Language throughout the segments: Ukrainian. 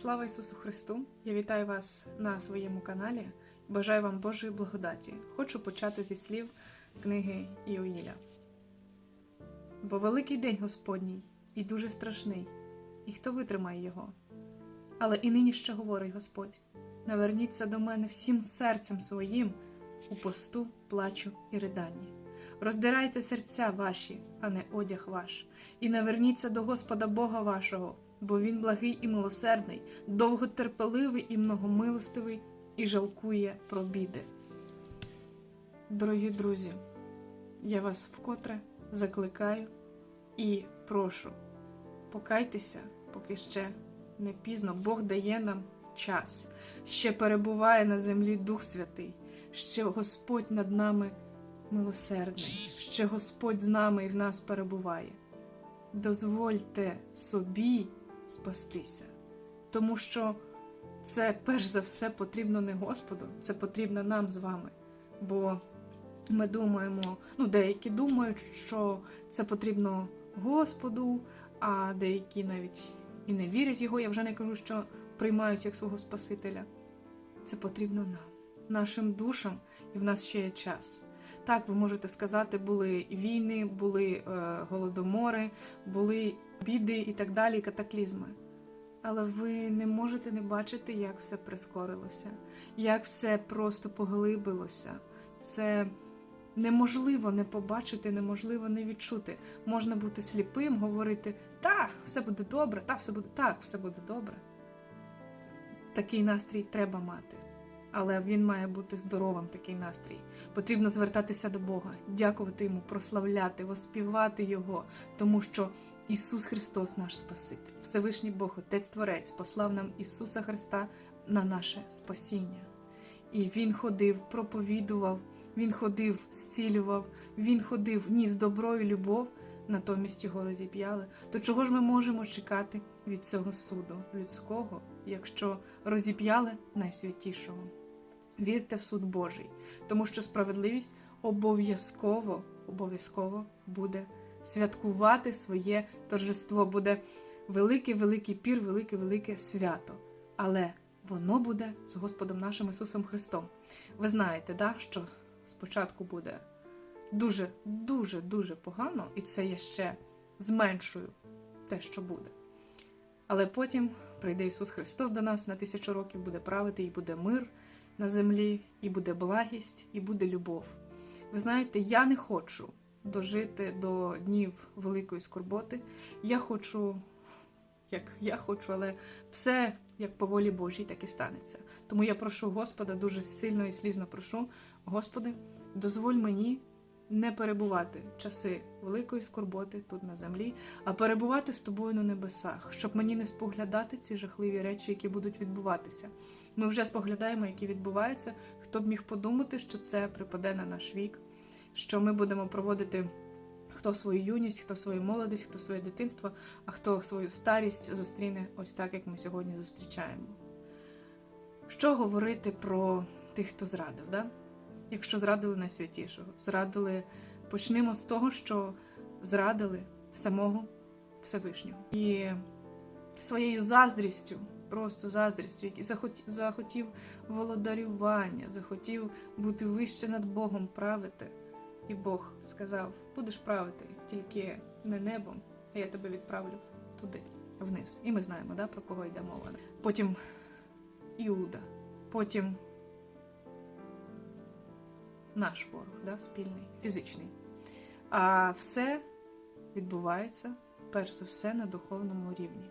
Слава Ісусу Христу! Я вітаю вас на своєму каналі. Бажаю вам Божої благодаті. Хочу почати зі слів книги Іоїля. Бо великий день Господній і дуже страшний, і хто витримає його? Але і нині ще говорить Господь: наверніться до мене всім серцем своїм у посту, плачу і риданні. Роздирайте серця ваші, а не одяг ваш, і наверніться до Господа Бога вашого, бо Він благий і милосердний, довготерпеливий і многомилостивий, і жалкує про біди. Дорогі друзі, я вас вкотре закликаю і прошу, покайтеся, поки ще не пізно. Бог дає нам час, ще перебуває на землі Дух Святий, ще Господь над нами милосердний, ще Господь з нами і в нас перебуває. Дозвольте собі спастися, тому що це перш за все потрібно не Господу, це потрібно нам з вами. Бо ми думаємо, ну деякі думають, що це потрібно Господу, а деякі навіть і не вірять його. Я вже не кажу, що приймають як свого Спасителя. Це потрібно нам, нашим душам, і в нас ще є час. Так, ви можете сказати, були війни, були е, голодомори, були біди і так далі, катаклізми. Але ви не можете не бачити, як все прискорилося, як все просто поглибилося. Це неможливо не побачити, неможливо не відчути. Можна бути сліпим, говорити та, все буде добре, та все буде так, все буде добре. Такий настрій треба мати. Але він має бути здоровим, такий настрій. Потрібно звертатися до Бога, дякувати йому, прославляти, воспівати Його, тому що Ісус Христос наш Спаситель, Всевишній Бог, Отець Творець, послав нам Ісуса Христа на наше спасіння. І Він ходив, проповідував, Він ходив, зцілював, Він ходив, ніс добро і любов, натомість його розіп'яли. То чого ж ми можемо чекати від цього суду людського, якщо розіп'яли найсвятішого? Вірте в суд Божий, тому що справедливість обов'язково обов'язково буде святкувати своє торжество, буде великий-великий пір, велике-велике свято. Але воно буде з Господом нашим Ісусом Христом. Ви знаєте, да, що спочатку буде дуже, дуже, дуже погано, і це я ще зменшую те, що буде. Але потім прийде Ісус Христос до нас на тисячу років, буде правити, і буде мир на землі, і буде благість, і буде любов. Ви знаєте, я не хочу дожити до днів великої скорботи. Я хочу, як я хочу, але все як по волі Божій, так і станеться. Тому я прошу Господа дуже сильно і слізно прошу, Господи, дозволь мені не перебувати часи великої скорботи тут на землі, а перебувати з тобою на небесах, щоб мені не споглядати ці жахливі речі, які будуть відбуватися. Ми вже споглядаємо, які відбуваються. Хто б міг подумати, що це припаде на наш вік, що ми будемо проводити. Хто свою юність, хто свою молодість, хто своє дитинство, а хто свою старість зустріне ось так, як ми сьогодні зустрічаємо. Що говорити про тих, хто зрадив? Да? Якщо зрадили найсвятішого, зрадили, почнемо з того, що зрадили самого Всевишнього. І своєю заздрістю, просто заздрістю, який захотів, володарювання, захотів бути вище над Богом, правити. І Бог сказав: будеш правити тільки не небом, а я тебе відправлю туди, вниз. І ми знаємо, да, про кого йде мова. Потім Іуда, потім наш ворог, да, спільний, фізичний. А все відбувається перш за все на духовному рівні.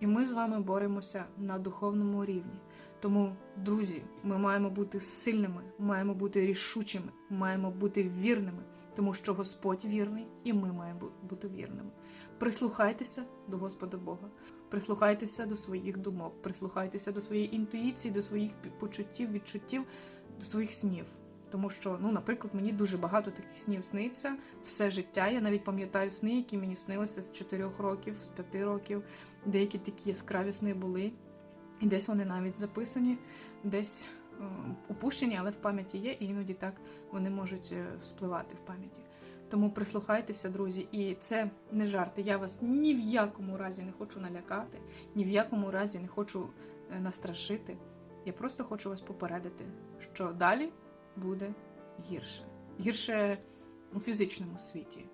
І ми з вами боремося на духовному рівні. Тому, друзі, ми маємо бути сильними, маємо бути рішучими, маємо бути вірними, тому що Господь вірний, і ми маємо бути вірними. Прислухайтеся до Господа Бога, прислухайтеся до своїх думок, прислухайтеся до своєї інтуїції, до своїх почуттів, відчуттів, до своїх снів. Тому що, ну, наприклад, мені дуже багато таких снів сниться все життя. Я навіть пам'ятаю сни, які мені снилися з 4 років, з 5 років. Деякі такі яскраві сни були. І десь вони навіть записані, десь е, упущені, але в пам'яті є, і іноді так вони можуть е, вспливати в пам'яті. Тому прислухайтеся, друзі, і це не жарти. Я вас ні в якому разі не хочу налякати, ні в якому разі не хочу е, настрашити. Я просто хочу вас попередити, що далі буде гірше. Гірше у фізичному світі.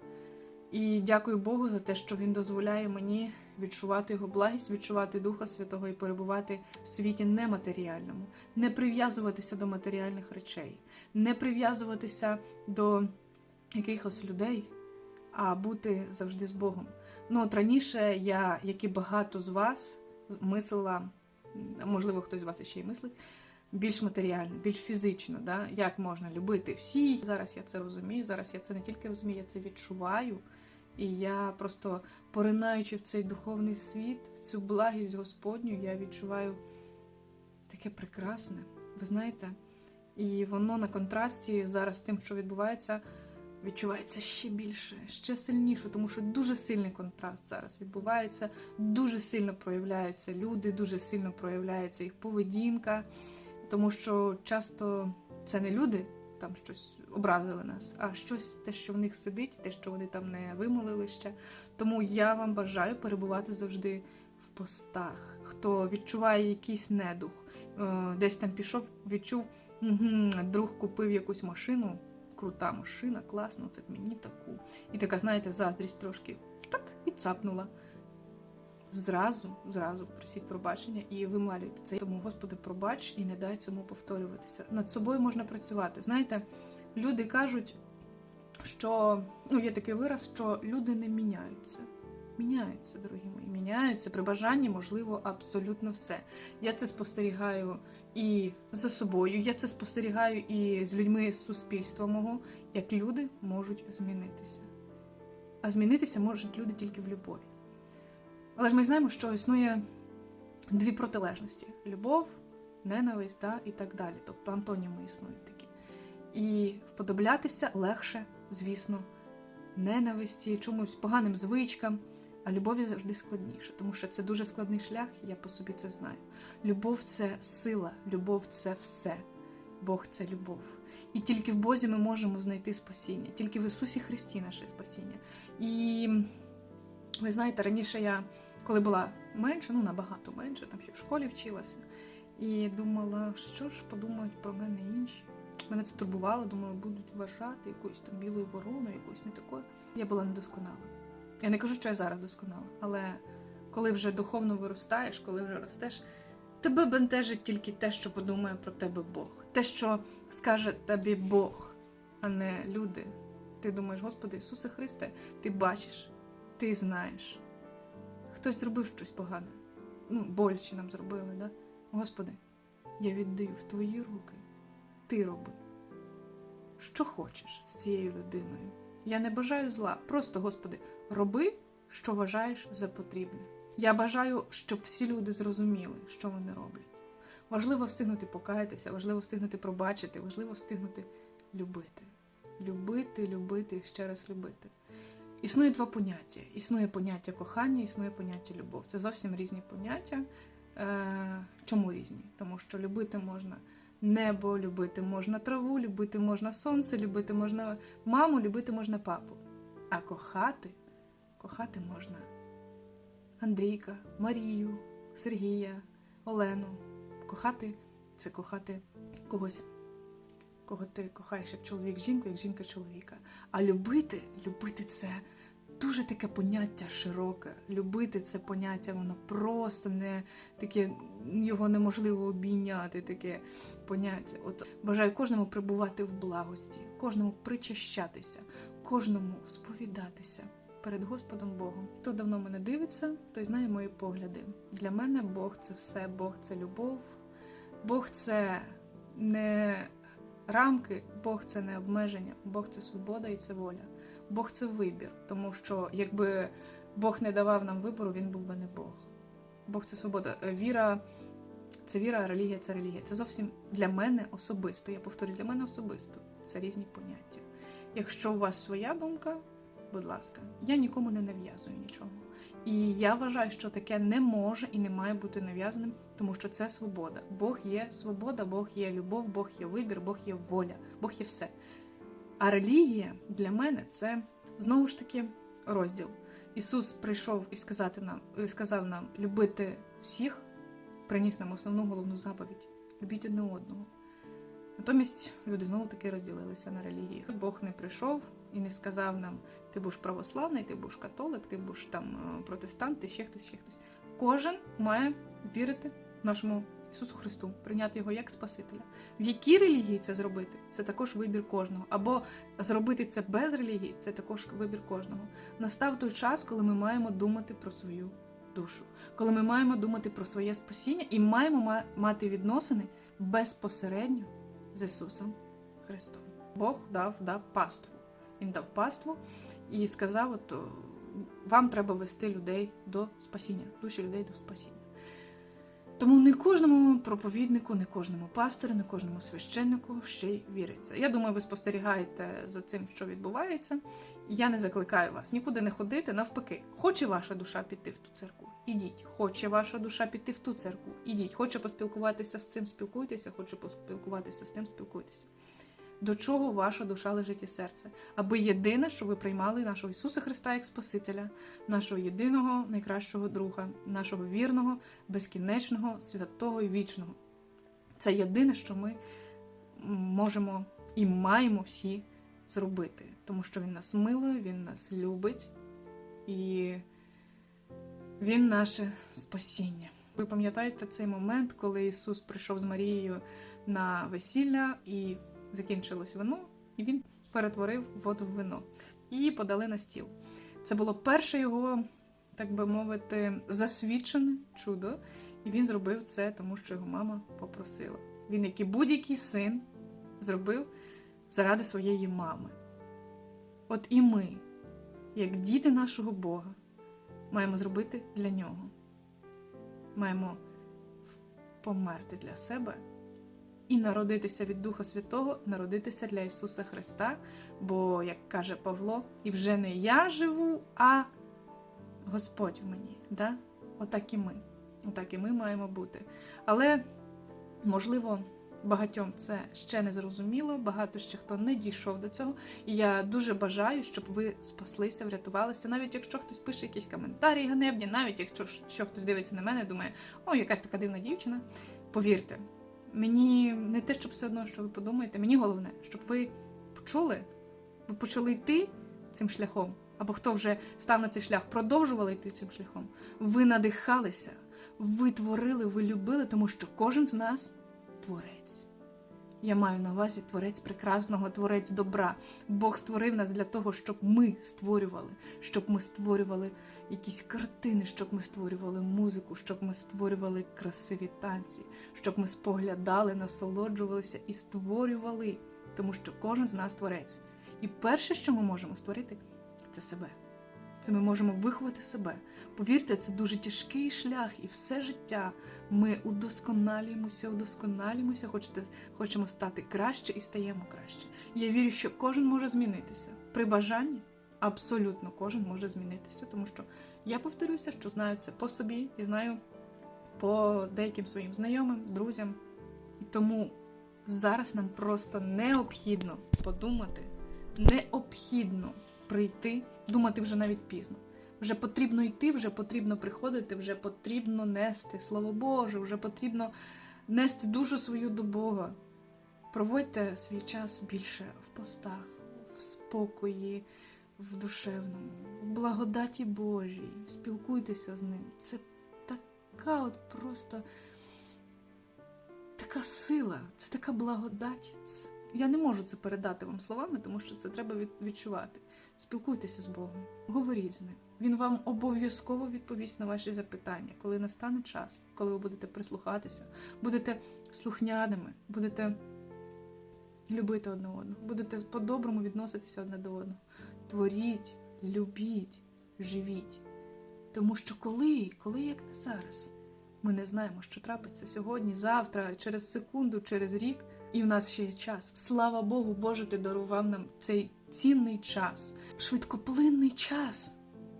І дякую Богу за те, що Він дозволяє мені відчувати його благість, відчувати Духа Святого і перебувати в світі нематеріальному, не прив'язуватися до матеріальних речей, не прив'язуватися до якихось людей, а бути завжди з Богом. Ну, от раніше я, як і багато з вас, мислила, можливо, хтось з вас ще й мислить, більш матеріально, більш фізично, да? як можна любити всіх. Зараз я це розумію. Зараз я це не тільки розумію, я це відчуваю. І я просто поринаючи в цей духовний світ, в цю благість Господню, я відчуваю таке прекрасне. Ви знаєте, і воно на контрасті зараз з тим, що відбувається, відчувається ще більше, ще сильніше, тому що дуже сильний контраст зараз відбувається, дуже сильно проявляються люди, дуже сильно проявляється їх поведінка, тому що часто це не люди там щось образили нас, а щось те, що в них сидить, те, що вони там не вимолили ще. Тому я вам бажаю перебувати завжди в постах. Хто відчуває якийсь недух, е, десь там пішов, відчув, угу, друг купив якусь машину, крута машина, класно, це мені таку. І така, знаєте, заздрість трошки так і цапнула. Зразу, зразу просіть пробачення і вималюйте це. Тому, Господи, пробач і не дай цьому повторюватися. Над собою можна працювати. Знаєте, люди кажуть, що ну, є такий вираз, що люди не міняються. Міняються, дорогі мої, міняються при бажанні, можливо, абсолютно все. Я це спостерігаю і за собою, я це спостерігаю і з людьми з суспільства мого, як люди можуть змінитися. А змінитися можуть люди тільки в любові. Але ж ми знаємо, що існує дві протилежності: любов, ненависть да, і так далі. Тобто антоніми існують такі. І вподоблятися легше, звісно, ненависті, чомусь поганим звичкам, а любові завжди складніше, тому що це дуже складний шлях, я по собі це знаю. Любов це сила, любов це все. Бог це любов. І тільки в Бозі ми можемо знайти спасіння, тільки в Ісусі Христі наше спасіння. І ви знаєте, раніше я, коли була менше, ну набагато менше, там ще в школі вчилася, і думала, що ж подумають про мене інші. Мене це турбувало, думала, будуть вважати якоюсь там білою вороною, якоюсь не такою. Я була недосконала. Я не кажу, що я зараз досконала, але коли вже духовно виростаєш, коли вже ростеш, тебе бентежить тільки те, що подумає про тебе Бог, те, що скаже тобі Бог, а не люди. Ти думаєш, Господи Ісусе Христе, ти бачиш, ти знаєш. Хтось зробив щось погане. Ну, боляче нам зробили, да? Господи, я віддаю в твої руки. Ти роби, що хочеш з цією людиною. Я не бажаю зла. Просто, Господи, роби, що вважаєш за потрібне. Я бажаю, щоб всі люди зрозуміли, що вони роблять. Важливо встигнути покаятися, важливо встигнути пробачити, важливо встигнути любити. Любити, любити і ще раз любити. Існує два поняття: існує поняття кохання, існує поняття любов. Це зовсім різні поняття. Е, Чому різні? Тому що любити можна небо, любити можна траву, любити можна сонце, любити можна маму, любити можна папу. А кохати, кохати можна Андрійка, Марію, Сергія, Олену. Кохати це кохати когось, кого ти кохаєш як чоловік жінку, як жінка чоловіка. А любити, любити це дуже таке поняття широке. Любити це поняття, воно просто не таке, його неможливо обійняти, таке поняття. От бажаю кожному прибувати в благості, кожному причащатися, кожному сповідатися. Перед Господом Богом. Хто давно мене дивиться, той знає мої погляди. Для мене Бог це все, Бог це любов, Бог це не рамки, Бог це не обмеження, Бог це свобода і це воля. Бог це вибір, тому що якби Бог не давав нам вибору, він був би не Бог. Бог це свобода. Віра це віра, а релігія це релігія. Це зовсім для мене особисто. Я повторюю, для мене особисто. Це різні поняття. Якщо у вас своя думка, будь ласка, я нікому не нав'язую нічого. І я вважаю, що таке не може і не має бути нав'язаним, тому що це свобода. Бог є свобода, Бог є любов, Бог є вибір, Бог є воля, Бог є все. А релігія для мене це знову ж таки розділ. Ісус прийшов і сказати нам, і сказав нам любити всіх, приніс нам основну головну заповідь любіть одне одного. Натомість люди знову таки розділилися на релігії. Бог не прийшов і не сказав нам: ти будеш православний, ти будеш католик, ти будеш там е, протестант, ти ще хтось, ще хтось. Кожен має вірити нашому Ісусу Христу, прийняти його як Спасителя. В якій релігії це зробити? Це також вибір кожного. Або зробити це без релігії це також вибір кожного. Настав той час, коли ми маємо думати про свою душу, коли ми маємо думати про своє спасіння і маємо мати відносини безпосередньо з Ісусом Христом. Бог дав, дав паству. Він дав паству і сказав: от, вам треба вести людей до спасіння, душі людей до спасіння. Тому не кожному проповіднику, не кожному пастору, не кожному священнику ще й віриться. Я думаю, ви спостерігаєте за цим, що відбувається. Я не закликаю вас нікуди не ходити. Навпаки, хоче ваша душа піти в ту церкву, ідіть. Хоче ваша душа піти в ту церкву, ідіть. Хоче поспілкуватися з цим, спілкуйтеся, хоче поспілкуватися з тим, спілкуйтеся. До чого ваша душа лежить і серце? Аби єдине, що ви приймали нашого Ісуса Христа як Спасителя, нашого єдиного найкращого друга, нашого вірного, безкінечного, святого і вічного. Це єдине, що ми можемо і маємо всі зробити, тому що Він нас милує, Він нас любить і Він наше спасіння. Ви пам'ятаєте цей момент, коли Ісус прийшов з Марією на весілля і закінчилось вино, і він перетворив воду в вино. Її подали на стіл. Це було перше його, так би мовити, засвідчене чудо, і він зробив це, тому що його мама попросила. Він, як і будь-який син, зробив заради своєї мами. От і ми, як діти нашого Бога, маємо зробити для нього. Маємо померти для себе і народитися від Духа Святого, народитися для Ісуса Христа. Бо, як каже Павло, і вже не я живу, а Господь в мені. Да? Отак і ми. Отак і ми маємо бути. Але, можливо, багатьом це ще не зрозуміло, багато ще хто не дійшов до цього. І я дуже бажаю, щоб ви спаслися, врятувалися. Навіть якщо хтось пише якісь коментарі ганебні, навіть якщо що хтось дивиться на мене, думає, о, якась така дивна дівчина. Повірте, мені не те, щоб все одно, що ви подумаєте, мені головне, щоб ви почули, ви почали йти цим шляхом, або хто вже став на цей шлях, продовжували йти цим шляхом. Ви надихалися, ви творили, ви любили, тому що кожен з нас творець. Я маю на увазі творець прекрасного, творець добра. Бог створив нас для того, щоб ми створювали, щоб ми створювали якісь картини, щоб ми створювали музику, щоб ми створювали красиві танці, щоб ми споглядали, насолоджувалися і створювали, тому що кожен з нас творець. І перше, що ми можемо створити, це себе. Це ми можемо виховати себе. Повірте, це дуже тяжкий шлях, і все життя ми удосконалюємося, удосконалюємося, хочете, хочемо стати краще і стаємо краще. Я вірю, що кожен може змінитися. При бажанні абсолютно кожен може змінитися, тому що я повторюся, що знаю це по собі і знаю по деяким своїм знайомим, друзям. І тому зараз нам просто необхідно подумати, необхідно прийти, думати вже навіть пізно. Вже потрібно йти, вже потрібно приходити, вже потрібно нести Слово Боже, вже потрібно нести душу свою до Бога. Проводьте свій час більше в постах, в спокої, в душевному, в благодаті Божій. Спілкуйтеся з ним. Це така от просто така сила, це така благодать. Я не можу це передати вам словами, тому що це треба відчувати. Спілкуйтеся з Богом, говоріть з ним. Він вам обов'язково відповість на ваші запитання, коли настане час, коли ви будете прислухатися, будете слухняними, будете любити одне одного, будете по-доброму відноситися одне до одного. Творіть, любіть, живіть. Тому що коли, коли як не зараз, ми не знаємо, що трапиться сьогодні, завтра, через секунду, через рік, і в нас ще є час. Слава Богу, Боже, ти дарував нам цей цінний час, швидкоплинний час.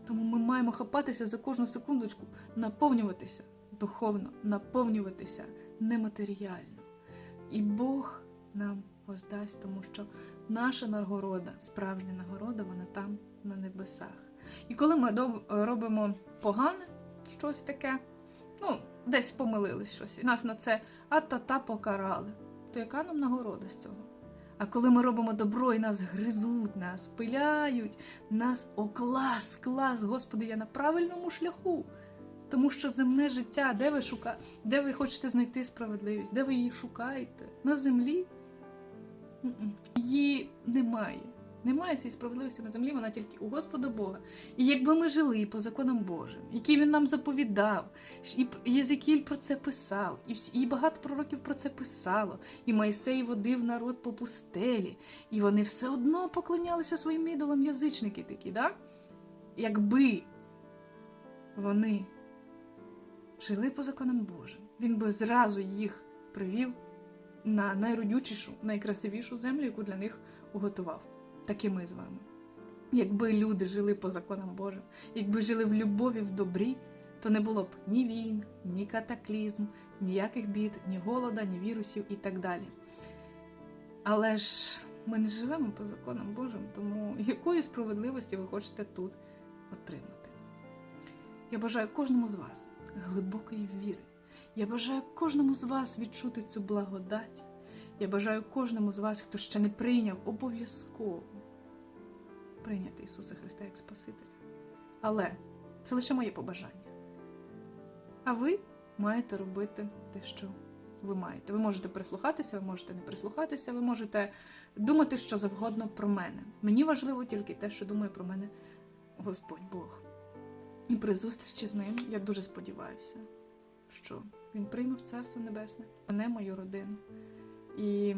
Тому ми маємо хапатися за кожну секундочку, наповнюватися духовно, наповнюватися нематеріально. І Бог нам воздасть, тому що наша нагорода, справжня нагорода, вона там на небесах. І коли ми робимо погане щось таке, ну, десь помилились щось, і нас на це а-та-та покарали, то яка нам нагорода з цього? А коли ми робимо добро і нас гризуть, нас пиляють, нас о клас, клас, Господи, я на правильному шляху. Тому що земне життя, де ви шука... де ви хочете знайти справедливість, де ви її шукаєте? На землі? Її немає. Немає цієї справедливості на землі, вона тільки у Господа Бога. І якби ми жили по законам Божим, які він нам заповідав, і Єзекіль про це писав, і, всі, і багато пророків про це писало, і Майсей водив народ по пустелі, і вони все одно поклонялися своїм ідолам язичники такі, да? Якби вони жили по законам Божим, він би зразу їх привів на найродючішу, найкрасивішу землю, яку для них уготував. Так ми з вами. Якби люди жили по законам Божим, якби жили в любові, в добрі, то не було б ні війн, ні катаклізм, ніяких бід, ні голода, ні вірусів і так далі. Але ж ми не живемо по законам Божим, тому якої справедливості ви хочете тут отримати? Я бажаю кожному з вас глибокої віри. Я бажаю кожному з вас відчути цю благодать. Я бажаю кожному з вас, хто ще не прийняв, обов'язково прийняти Ісуса Христа як Спасителя. Але це лише моє побажання. А ви маєте робити те, що ви маєте. Ви можете прислухатися, ви можете не прислухатися, ви можете думати що завгодно про мене. Мені важливо тільки те, що думає про мене Господь Бог. І при зустрічі з ним я дуже сподіваюся, що він прийме в Царство Небесне, мене, мою родину. І,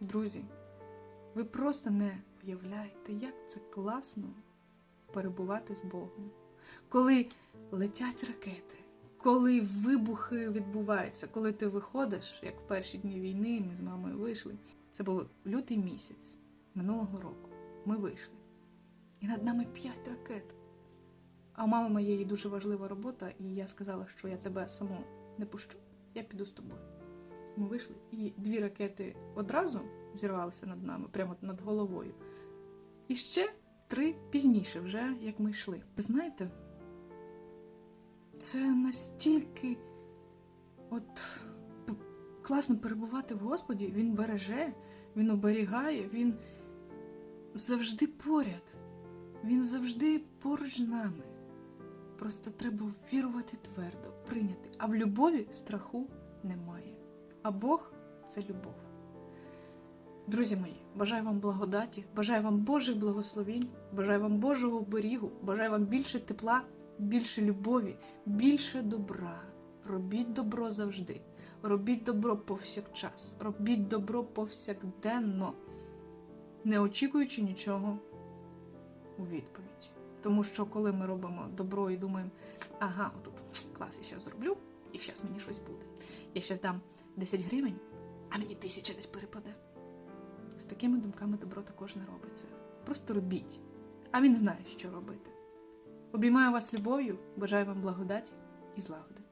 друзі, ви просто не уявляєте, як це класно перебувати з Богом. Коли летять ракети, коли вибухи відбуваються, коли ти виходиш, як в перші дні війни, ми з мамою вийшли. Це був лютий місяць минулого року. Ми вийшли. І над нами п'ять ракет. А у мами моєї дуже важлива робота, і я сказала, що я тебе саму не пущу, я піду з тобою. Ми вийшли, і дві ракети одразу зірвалися над нами, прямо над головою. І ще три пізніше, вже як ми йшли. Ви знаєте, це настільки от класно перебувати в Господі, Він береже, Він оберігає, Він завжди поряд, Він завжди поруч з нами. Просто треба вірувати твердо, прийняти. А в любові страху немає. А Бог це любов. Друзі мої, бажаю вам благодаті, бажаю вам Божих благословінь, бажаю вам Божого оберігу, бажаю вам більше тепла, більше любові, більше добра. Робіть добро завжди. Робіть добро повсякчас. Робіть добро повсякденно, не очікуючи нічого у відповідь. Тому що коли ми робимо добро і думаємо, ага, отут клас, я зараз зроблю, і зараз мені щось буде. Я зараз дам 10 гривень, а мені тисяча десь перепаде. З такими думками добро також не робиться. Просто робіть. А він знає, що робити. Обіймаю вас любов'ю, бажаю вам благодаті і злагоди.